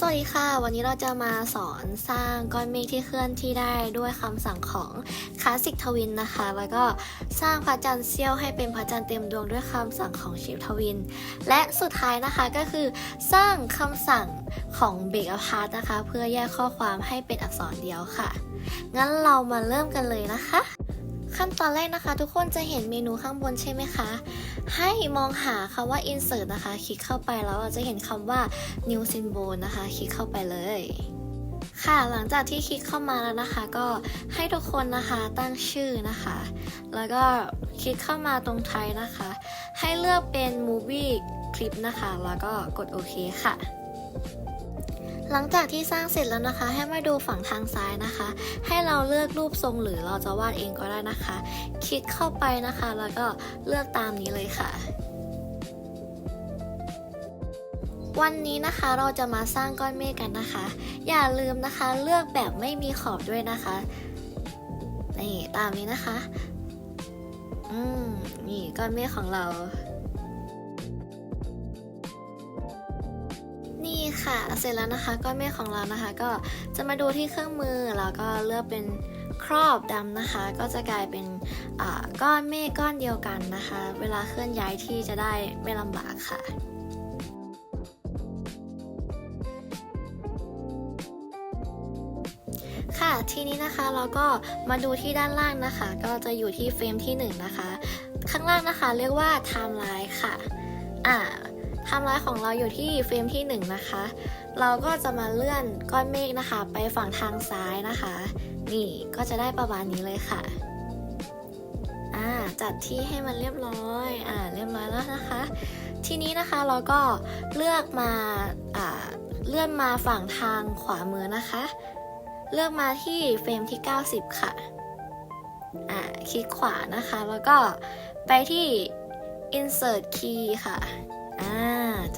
สวัสดีค่ะ วันนี้เราจะมาสอนสร้างก้อนเมฆที่เคลื่อนที่ได้ด้วยคำสั่งของคลาสสิกทวินนะคะ แล้วก็สร้างพระจันทร์เสี้ยวให้เป็นพระจันทร์เต็มดวงด้วยคำสั่งของชิฟทวิน และสุดท้ายนะคะก็คือสร้างคำสั่งของเบรกอพาร์ตนะคะ เพื่อแยกข้อความให้เป็นอักษรเดียวค่ะ งั้นเรามาเริ่มกันเลยนะคะ ขั้นตอนแรกนะคะ ทุกคนจะเห็นเมนูข้างบนใช่ไหมคะ ให้มองหาคำว่า insert นะคะ คลิกเข้าไปแล้วเราจะเห็นคำว่า new symbol นะคะ คลิกเข้าไปเลยค่ะหลังจากที่คลิกเข้ามาแล้วนะคะ ก็ให้ทุกคนนะคะตั้งชื่อนะคะ แล้วก็คลิกเข้ามาตรงไทยนะคะ ให้เลือกเป็น movie clip นะคะ แล้วก็กดโอเคค่ะ หลังจากที่สร้างเสร็จแล้วนะคะ ให้มาดูฝั่งทางซ้ายนะคะ ให้เราเลือกรูปทรงหรือเราจะวาดเองก็ได้นะคะ คลิกเข้าไปนะคะ แล้วก็เลือกตามนี้เลยค่ะวันนี้นะคะเราจะมาสร้างก้อนเมฆกันนะคะ อย่าลืมนะคะเลือกแบบไม่มีขอบด้วยนะคะนี่ตามนี้นะคะ อืมนี่ก้อนเมฆของเรา ค่ะ เสร็จแล้วนะคะก้อนเมฆของเรานะคะ ก็จะมาดูที่เครื่องมือแล้วก็เลือกเป็นครอบดำนะคะ ก็จะกลายเป็นก้อนเมฆก้อนเดียวกันนะคะ เวลาเคลื่อนย้ายที่จะได้ไม่ลำบากค่ะค่ะทีนี้นะคะเราก็มาดูที่ด้านล่างนะคะ ก็จะอยู่ที่เฟรมที่ 1 นะคะ ข้างล่างนะคะ เรียกว่าไทม์ไลน์ค่ะอ่า ไทม์ไลน์ของเราอยู่ที่เฟรมที่ 1 นะคะ เราก็จะมาเลื่อนก้อนเมฆนะคะ ไปฝั่งทางซ้ายนะคะ นี่ก็จะได้ประมาณนี้เลยค่ะอ่าจัดที่ให้มันเรียบร้อยอ่าเรียบร้อยแล้วนะคะ ทีนี้นะคะเราก็เลือกมาอ่าเลื่อนมาฝั่งทางขวามือนะคะ เลือกมาที่เฟรมที่ 90 ค่ะอ่าคลิกขวานะคะแล้วก็ไปที่ insert key ค่ะ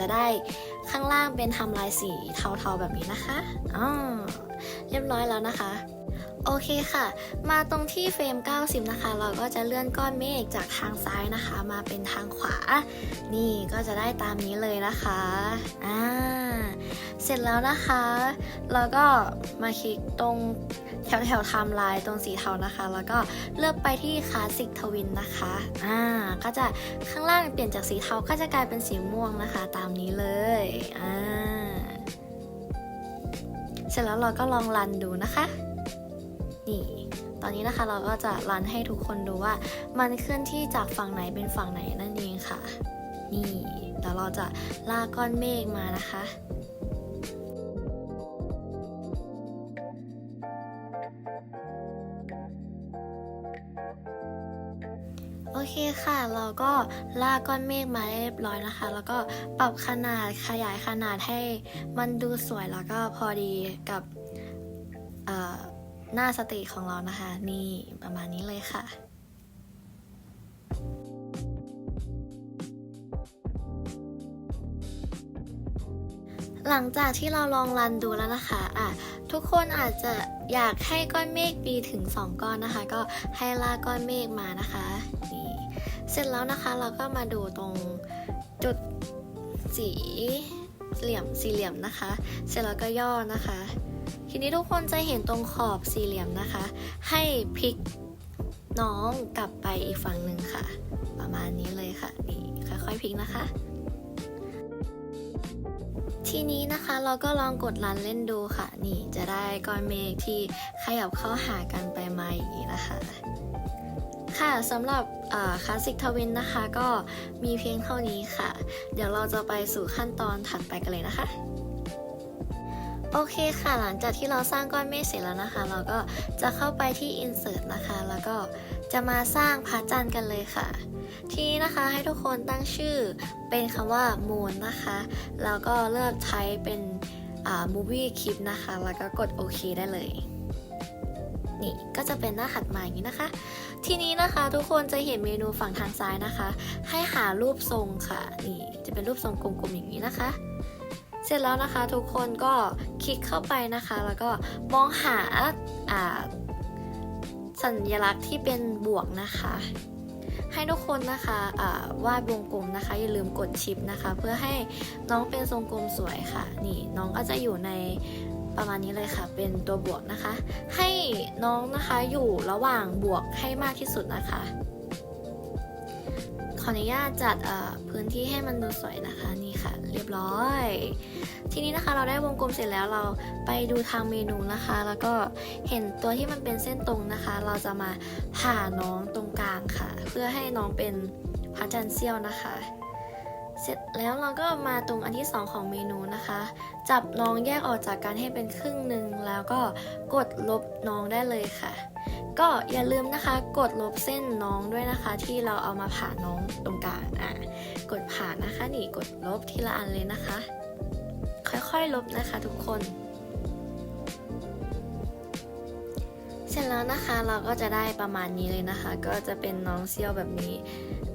จะได้ข้างล่างเป็นทำลายสีเทาๆแบบนี้นะคะอ๋อเรียบร้อยแล้วนะคะ โอเคค่ะ มาตรงที่เฟรม 90 นะคะ เราก็จะเลื่อนก้อนเมฆจากทางซ้ายนะคะ มาเป็นทางขวา นี่ก็จะได้ตามนี้เลยนะคะอ่าเสร็จแล้วนะคะแล้วก็มาคลิกตรงแถวแถวไทม์ไลน์ตรงสีเทานะคะ แล้วก็เลือกไปที่คลาสสิกทวินนะคะอ่าก็จะข้างล่างเปลี่ยนจากสีเทาก็จะกลายเป็นสีม่วงนะคะ ตามนี้เลยอ่าเสร็จแล้วเราก็ลองรันดูนะคะ นี่ ตอนนี้นะคะเราก็จะรันให้ทุกคนดูว่า มันเคลื่อนที่จากฝั่งไหนเป็นฝั่งไหนนั่นเองค่ะ นี่เดี๋ยวเราจะลากก้อนเมฆมานะคะโอเคค่ะ เราก็ลากก้อนเมฆมาเรียบร้อยนะคะ แล้วก็ปรับขนาดขยายขนาดให้มันดูสวยแล้วก็พอดีกับ เอ่อ หน้าสติของเรานะคะ นี่ประมาณนี้เลยค่ะหลังจากที่เราลองรันดูแล้วนะคะอะทุกคนอาจจะอยากให้ก้อนเมฆมีถึง 2 ก้อนนะคะ ก็ให้ลากก้อนเมฆมานะคะนี่เสร็จแล้วนะคะเราก็มาดูตรงจุดสีเหลี่ยมสี่เหลี่ยมนะคะ เสร็จแล้วก็ย่อนะคะ ทีนี้ทุกคนจะเห็นตรงขอบสี่เหลี่ยมนะคะ ให้พลิกน้องกลับไปอีกฝั่งหนึ่งค่ะ ประมาณนี้เลยค่ะนี่ค่อยๆพลิกนะคะ ทีนี้นะคะเราก็ลองกดรันเล่นดูค่ะ นี่จะได้ก้อนเมฆที่ขยับเข้าหากันไปมาอย่างนี้นะคะ ค่ะสำหรับคลาสสิกทวินนะคะ ก็มีเพียงเท่านี้ค่ะ เดี๋ยวเราจะไปสู่ขั้นตอนถัดไปกันเลยนะคะ โอเคค่ะหลังจากที่เราสร้างก้อนเมฆเสร็จแล้วนะคะ เราก็จะเข้าไปที่ insert นะคะ แล้วก็จะมาสร้างพระจันทร์กันเลยค่ะ ทีนี้นะคะให้ทุกคนตั้งชื่อเป็นคำว่า moon นะคะ แล้วก็เลือกใช้เป็น movie clip นะคะ แล้วก็กดโอเคได้เลย นี่ก็จะเป็นหน้าถัดมาอย่างนี้นะคะ ทีนี้นะคะทุกคนจะเห็นเมนูฝั่งทางซ้ายนะคะ ให้หารูปทรงค่ะ นี่จะเป็นรูปทรงกลมๆอย่างนี้นะคะ เสร็จแล้วนะคะทุกคนก็คลิกเข้าไปนะคะ แล้วก็มองหาอ่าสัญลักษณ์ที่เป็นบวกนะคะ ให้ทุกคนนะคะวาดวงกลมนะคะ อย่าลืมกดชิปนะคะ เพื่อให้น้องเป็นทรงกลมสวยค่ะ นี่น้องก็จะอยู่ในประมาณนี้เลยค่ะ เป็นตัวบวกนะคะ ให้น้องนะคะอยู่ระหว่างบวกให้มากที่สุดนะคะ ขออนุญาตจัดพื้นที่ให้มันดูสวยนะคะนี่ค่ะ เรียบร้อย ทีนี้นะคะเราได้วงกลมเสร็จแล้วเราไปดูทางเมนูนะคะ แล้วก็เห็นตัวที่มันเป็นเส้นตรงนะคะ เราจะมาผ่าน้องตรงกลางค่ะ เพื่อให้น้องเป็นพระจันทร์เสี้ยวนะคะ เสร็จแล้วเราก็มาตรงอันที่สองของเมนูนะคะ จับน้องแยกออกจากกันให้เป็นครึ่งหนึ่งแล้วก็กดลบน้องได้เลยค่ะ ก็อย่าลืมนะคะกดลบเส้นน้องด้วยนะคะ ที่เราเอามาผ่าน้องตรงกลางอะกดผ่านนะคะนี่กดลบทีละอันเลยนะคะ ค่อยๆลบนะคะทุกคน เสร็จแล้วนะคะเราก็จะได้ประมาณนี้เลยนะคะ ก็จะเป็นน้องเซี่ยวแบบนี้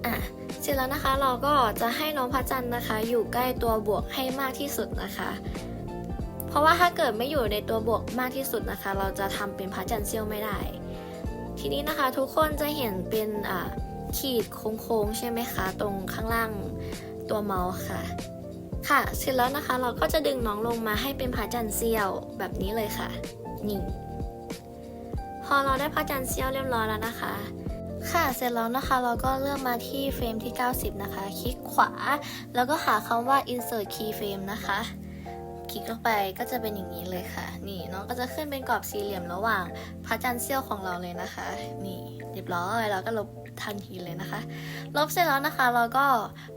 อะเสร็จแล้วนะคะเราก็จะให้น้องพระจันทร์นะคะ อยู่ใกล้ตัวบวกให้มากที่สุดนะคะเพราะว่าถ้าเกิดไม่อยู่ในตัวบวกมากที่สุดนะคะ เราจะทำเป็นพระจันทร์เซี่ยวไม่ได้ ทีนี้นะคะทุกคนจะเห็นเป็นขีดโค้งๆใช่ไหมคะ ตรงข้างล่างตัวเมาส์ค่ะ ค่ะ เสร็จแล้วนะคะเราก็จะดึงน้องลงมาให้เป็นพระจันทร์เซียวแบบนี้เลยค่ะ นี่ พอเราได้พระจันทร์เซียวเรียบร้อยแล้วนะคะค่ะเสร็จแล้วนะคะเราก็เลือกมาที่เฟรมที่ 90 นะคะ คลิกขวา แล้วก็หาคำว่า insert keyframe นะคะ ลิกลงไปก็จะเป็นอย่างนี้เลยค่ะ นี่น้องก็จะขึ้นเป็นกรอบสี่เหลี่ยมระหว่างพระจันทร์เสี้ยวของเราเลยนะคะ นี่เรียบร้อยเราก็ลบทันทีเลยนะคะ ลบเสร็จแล้วนะคะ เราก็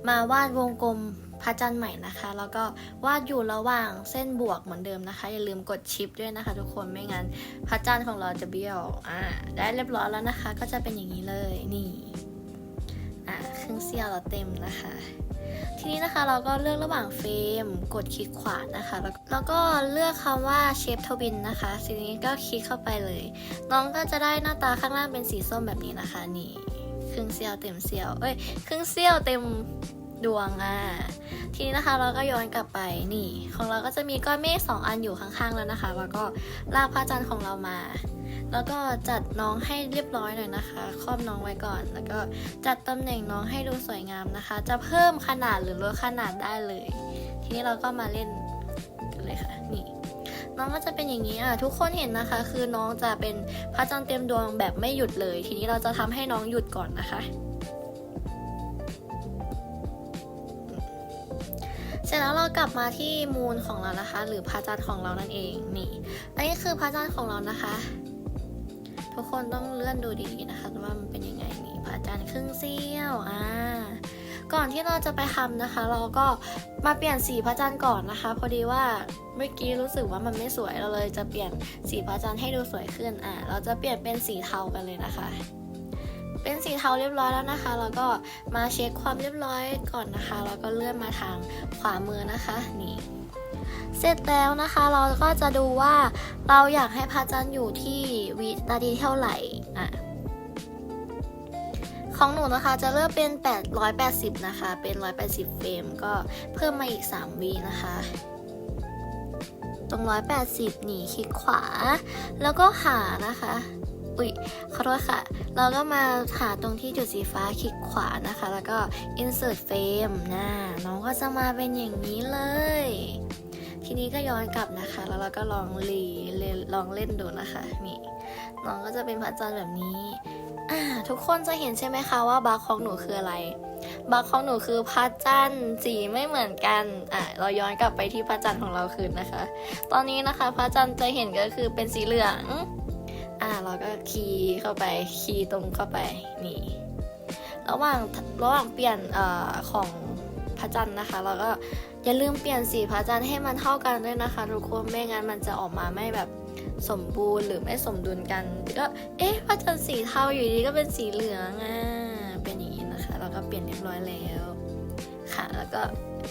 มาวาดวงกลมพระจันทร์ใหม่นะคะ แล้วก็วาดอยู่ระหว่างเส้นบวกเหมือนเดิมนะคะ อย่าลืมกดชิปด้วยนะคะ ทุกคนไม่งั้นพระจันทร์ของเราจะเบี้ยวอ่าได้เรียบร้อยแล้วนะคะ ก็จะเป็นอย่างนี้เลยนี่อ่าครึ่งเสี้ยวเราเต็มนะคะ ทีนี้นะคะเราก็เลือกระหว่างเฟรม กดคลิกขวานะคะ แล้วก็เลือกคำว่าเชฟทวินนะคะทีนี้ก็คลิกเข้าไปเลย น้องก็จะได้หน้าตาข้างล่างเป็นสีส้มแบบนี้นะคะนี่ครึ่งเซียวเต็มเซียวเอ้ยครึ่งเซียวเต็ม ดวงอะทีนี้นะคะเราก็ย้อนกลับไปนี่ ของเราก็จะมีก้อนเมฆสองอันอยู่ข้างๆแล้วนะคะ แล้วก็ลากพระจันทร์ของเรามา แล้วก็จัดน้องให้เรียบร้อยหน่อยนะคะครอบน้องไว้ก่อน แล้วก็จัดตำแหน่งน้องให้ดูสวยงามนะคะ จะเพิ่มขนาดหรือลดขนาดได้เลย ทีนี้เราก็มาเล่นกันเลยค่ะนี่น้องก็จะเป็นอย่างนี้อะทุกคนเห็นนะคะ คือน้องจะเป็นพระจันทร์เต็มดวงแบบไม่หยุดเลย ทีนี้เราจะทำให้น้องหยุดก่อนนะคะ เสร็จแล้วเรากลับมาที่มูลของเรานะคะ หรือพระจันทร์ของเรานั่นเองนี่อันนี้คือพระจันทร์ของเรานะคะ ทุกคนต้องเลื่อนดูดีๆนะคะว่ามันเป็นยังไงนี่พระจันทร์ครึ่งเสี้ยวอ่าก่อนที่เราจะไปทำนะคะ เราก็มาเปลี่ยนสีพระจันทร์ก่อนนะคะ พอดีว่าเมื่อกี้รู้สึกว่ามันไม่สวยเราเลยจะเปลี่ยนสีพระจันทร์ให้ดูสวยขึ้นอ่าเราจะเปลี่ยนเป็นสีเทากันเลยนะคะ เป็นสีเทาเรียบร้อยแล้วนะคะ แล้วก็มาเช็คความเรียบร้อยก่อนนะคะ แล้วก็เลื่อนมาทางขวามือนะคะนี่เสร็จแล้วนะคะเราก็จะดูว่าเราอยากให้พระจันทร์อยู่ที่วินาทีเท่าไหร่อะของหนูนะคะจะเลือกเป็น 880 นะคะ เป็น 180 เฟรม ก็เพิ่มมาอีก 3วินะคะ ตรง 180 หนีคลิกขวา แล้วก็หานะคะ อุ๊ยขอโทษค่ะ เราก็มาหาตรงที่จุดสีฟ้าคลิกขวานะคะ แล้วก็ insert frame นะน้องก็จะมาเป็นอย่างนี้เลย ทีนี้ก็ย้อนกลับนะคะ แล้วเราก็ลองรีเลลองเล่นดูนะคะนี่น้องก็จะเป็นพระจันทร์แบบนี้ทุกคนจะเห็นใช่ไหมคะว่าบัคของหนูคืออะไรบัคของหนูคือพระจันทร์สีไม่เหมือนกันอะเราย้อนกลับไปที่พระจันทร์ของเราคืนนะคะ ตอนนี้นะคะพระจันทร์จะเห็นก็คือเป็นสีเหลือง อ่าเราก็คีย์เข้าไปคีย์ตรงเข้าไปนี่ระหว่างระหว่างเปลี่ยนเอ่อของพระจันทร์นะคะ เราก็อย่าลืมเปลี่ยนสีพระจันทร์ให้มันเท่ากันด้วยนะคะทุกคนไม่งั้นมันจะออกมาไม่แบบสมบูรณ์หรือไม่สมดุลกันก็เอ๊ะพระจันทร์สีเทาอยู่ดีก็เป็นสีเหลืองอะเป็นอย่างนี้นะคะ เราก็เปลี่ยนเรียบร้อยแล้วค่ะ แล้วก็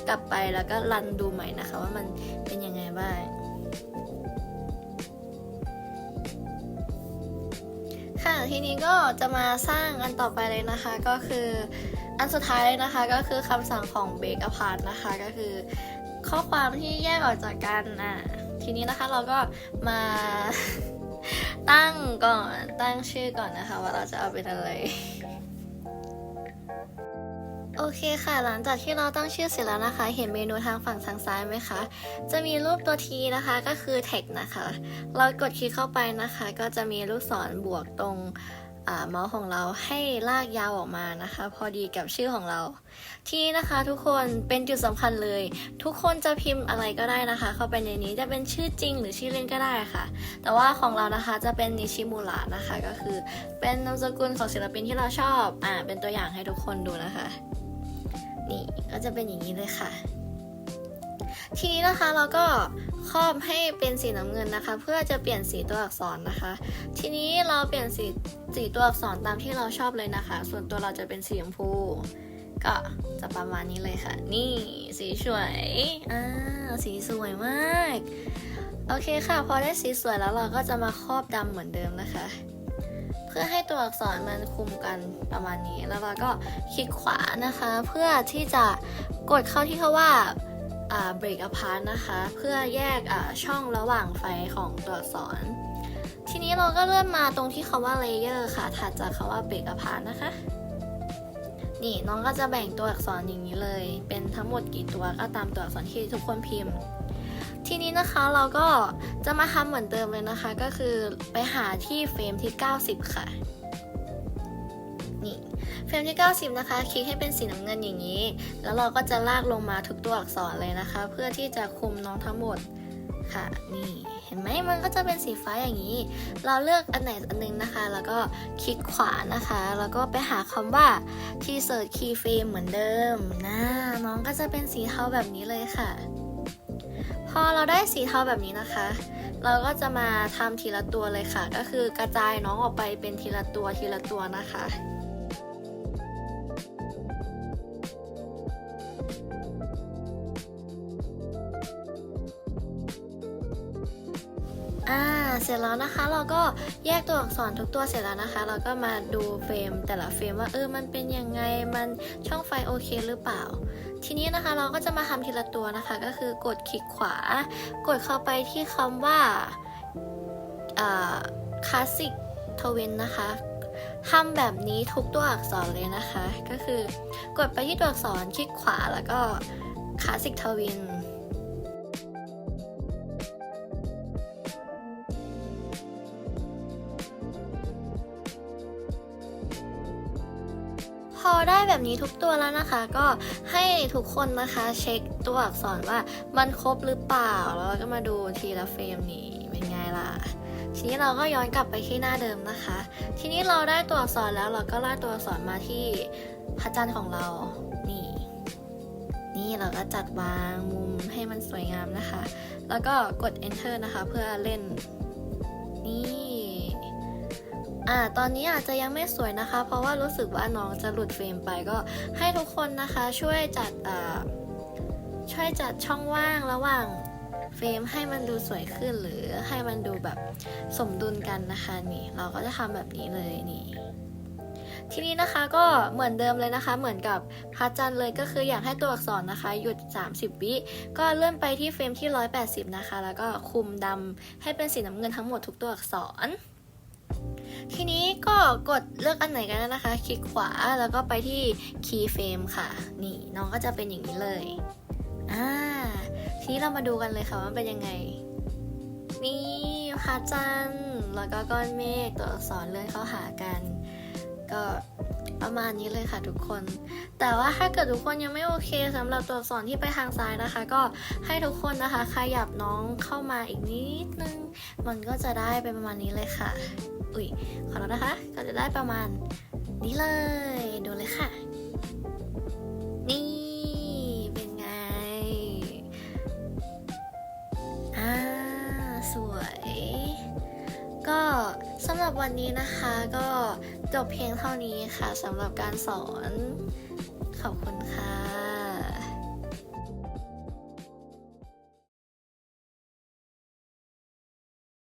กลับไปแล้วก็รันดูใหม่นะคะ ว่ามันเป็นยังไงบ้าง ค่ะทีนี้ก็จะมาสร้างอันต่อไปเลยนะคะ ก็คืออันสุดท้ายเลยนะคะ ก็คือคำสั่งของ break apart นะคะ ก็คือข้อความที่แยกออกจากกันอะทีนี้นะคะเราก็มาตั้งก่อนตั้งชื่อก่อนนะคะ ว่าเราจะเอาเป็นอะไร โอเคค่ะ หลังจากที่เราตั้งชื่อเสร็จแล้วนะคะ เห็นเมนูทางฝั่งทางซ้ายไหมคะ จะมีรูปตัวทีนะคะก็คือ text นะคะ เรากดคลิกเข้าไปนะคะ ก็จะมีลูกศรบวกตรงเมาส์ของเราให้ลากยาวออกมานะคะ พอดีกับชื่อของเรา ทีนี้นะคะทุกคนเป็นจุดสำคัญเลย ทุกคนจะพิมพ์อะไรก็ได้นะคะ เข้าไปในนี้จะเป็นชื่อจริงหรือชื่อเล่นก็ได้ค่ะ แต่ว่าของเรานะคะจะเป็นนิชิมูระนะคะ ก็คือเป็นนามสกุลของศิลปินที่เราชอบอ่าเป็นตัวอย่างให้ทุกคนดูนะคะ นี่ก็จะเป็นอย่างนี้เลยค่ะ ทีนี้นะคะเราก็ครอบให้เป็นสีน้ำเงินนะคะ เพื่อจะเปลี่ยนสีตัวอักษรนะคะ ทีนี้เราเปลี่ยนสีสีตัวอักษรตามที่เราชอบเลยนะคะ ส่วนตัวเราจะเป็นสีชมพู ก็จะประมาณนี้เลยค่ะ นี่สีสวยอ่าสีสวยมาก โอเคค่ะ พอได้สีสวยแล้วเราก็จะมาครอบดำเหมือนเดิมนะคะ เพื่อให้ตัวอักษรมันคุมกันประมาณนี้ แล้วเราก็คลิกขวานะคะ เพื่อที่จะกดเข้าที่เขาว่า break apart นะคะ เพื่อแยกช่องระหว่างไฟของตัวอักษร ทีนี้เราก็เลื่อนมาตรงที่คาว่า layer ค่ะ ถัดจากคาว่า break apart นะคะ นี่น้องก็จะแบ่งตัวอักษรอย่างนี้เลย เป็นทั้งหมดกี่ตัวก็ตามตัวอักษรที่ทุกคนพิมพ์ ทีนี้นะคะเราก็จะมาทำเหมือนเดิมเลยนะคะ ก็คือไปหาที่เฟรมที่ 90 ค่ะ นี่เฟรมที่ 90 นะคะ คลิกให้เป็นสีน้ำเงินอย่างนี้ แล้วเราก็จะลากลงมาทุกตัวอักษรเลยนะคะ เพื่อที่จะคุมน้องทั้งหมดค่ะ นี่เห็นไหมมันก็จะเป็นสีฟ้าอย่างนี้ เราเลือกอันไหนอันหนึงนะคะ แล้วก็คลิกขวานะคะ แล้วก็ไปหาคำว่าที่เสิร์ชคีย์เฟรมเหมือนเดิมนะน้องก็จะเป็นสีเทาแบบนี้เลยค่ะ อเราได้สีเทาแบบนี้นะคะ เราก็จะมาทำทีละตัวเลยค่ะ ก็คือกระจายน้องออกไปเป็นทีละตัวทีละตัวนะคะอ่าเสร็จแล้วนะคะเราก็แยกตัวอักษรทุกตัวเสร็จแล้วนะคะ เราก็มาดูเฟรมแต่ละเฟรมว่าเออมันเป็นยังไงมันช่องไฟโอเคหรือเปล่า ทีนี้นะคะเราก็จะมาทำทีละตัวนะคะ ก็คือกดคลิกขวา กดเข้าไปที่คำว่าคลาสสิกทวินนะคะทำแบบนี้ทุกตัวอักษรเลยนะคะ ก็คือกดไปที่ตัวอักษรคลิกขวาแล้วก็คลาสสิกทวิน ได้แบบนี้ทุกตัวแล้วนะคะ ก็ให้ทุกคนนะคะเช็คตัวอักษรว่ามันครบหรือเปล่า แล้วก็มาดูทีละเฟรมนี้เป็นไงล่ะทีนี้เราก็ย้อนกลับไปที่หน้าเดิมนะคะ ทีนี้เราได้ตัวอักษรแล้วเราก็ลากตัวอักษรมาที่พระจันทร์ของเรา นี่ นี่เราก็จัดวางมุมให้มันสวยงามนะคะ แล้วก็กด enter นะคะ เพื่อเล่น นี่ อ่าตอนนี้อาจจะยังไม่สวยนะคะ เพราะว่ารู้สึกว่าน้องจะหลุดเฟรมไปก็ให้ทุกคนนะคะช่วยจัดอ่าช่วยจัดช่องว่างระหว่างเฟรมให้มันดูสวยขึ้นหรือให้มันดูแบบสมดุลกันนะคะนี่ เราก็จะทำแบบนี้เลยนี่ทีนี้นะคะก็เหมือนเดิมเลยนะคะ เหมือนกับพระจันทร์เลยก็คืออยากให้ตัวอักษรนะคะ หยุด 30 วิก็เลื่อนไปที่เฟรมที่ 180 นะคะ แล้วก็คุมดำให้เป็นสีน้ำเงินทั้งหมดทุกตัวอักษร ทีนี้ก็กดเลือกอันไหนกันนะคะ คลิกขวาแล้วก็ไปที่ key frame ค่ะ นี่น้องก็จะเป็นอย่างนี้เลย อ่า ทีนี้เรามาดูกันเลยค่ะว่าเป็นยังไง นี่พระจันทร์แล้วก็ก้อนเมฆตัวอักษรเลื่อนเข้าหากัน ก็ประมาณนี้เลยค่ะทุกคน แต่ว่าถ้าเกิดทุกคนยังไม่โอเคสำหรับตัวอักษรที่ไปทางซ้ายนะคะ ก็ให้ทุกคนนะคะขยับน้องเข้ามาอีกนิดนึง มันก็จะได้เป็นประมาณนี้เลยค่ะ อุ้ยขอโทษนะคะ ก็จะได้ประมาณนี้เลย ดูเลยค่ะ นี่เป็นไง อ่า สวย ก็สำหรับวันนี้นะคะก็จบเพียงเท่านี้ค่ะสำหรับการสอน ขอบคุณค่ะ